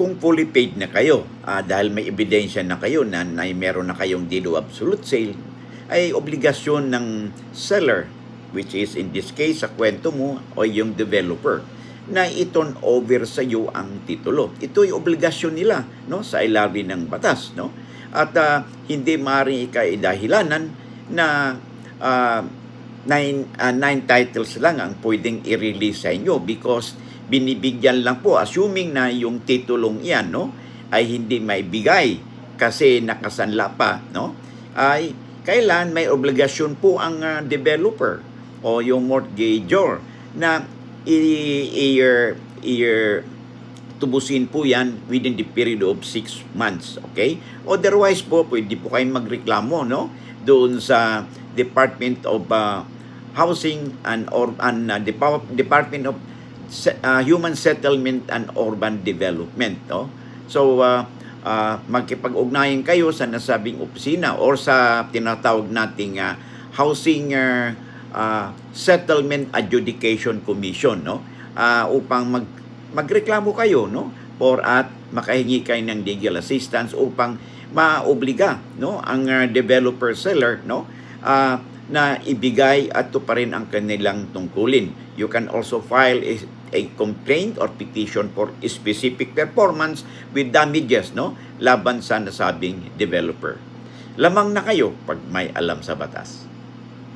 kung fully paid na kayo, ah, dahil may ebidensya na kayo na, na meron na kayong deed of absolute sale, ay obligasyon ng seller, which is in this case sa kwento mo o yung developer, na i-turn over sa iyo ang titulo. Ito ay obligasyon nila no sa ilalim ng batas no. At ah, hindi maaaring ikaidahilanan na ah, nine, ah, nine titles lang ang pwedeng i-release sa inyo because binibigyan lang po assuming na yung titulong iyan no ay hindi maibigay kasi nakasanla pa no ay kailan may obligasyon po ang ah, developer o yung mortgagor na i- i- i- tubusin po yan within the period of 6 months, okay? Otherwise po, pwede po kayong magreklamo, no? Doon sa Department of uh, Housing and or and uh, Depa- Department of uh, Human Settlement and Urban Development, no? So, uh, uh, magkipag-ugnayan kayo sa nasabing opisina or sa tinatawag nating uh, Housing uh, uh, Settlement Adjudication Commission, no? Uh, upang mag magreklamo kayo no for at makahingi kayo ng legal assistance upang maobliga no ang uh, developer seller no ah, na ibigay at tuparin ang kanilang tungkulin. You can also file a, a complaint or petition for specific performance with damages no laban sa nasabing developer. Lamang na kayo pag may alam sa batas.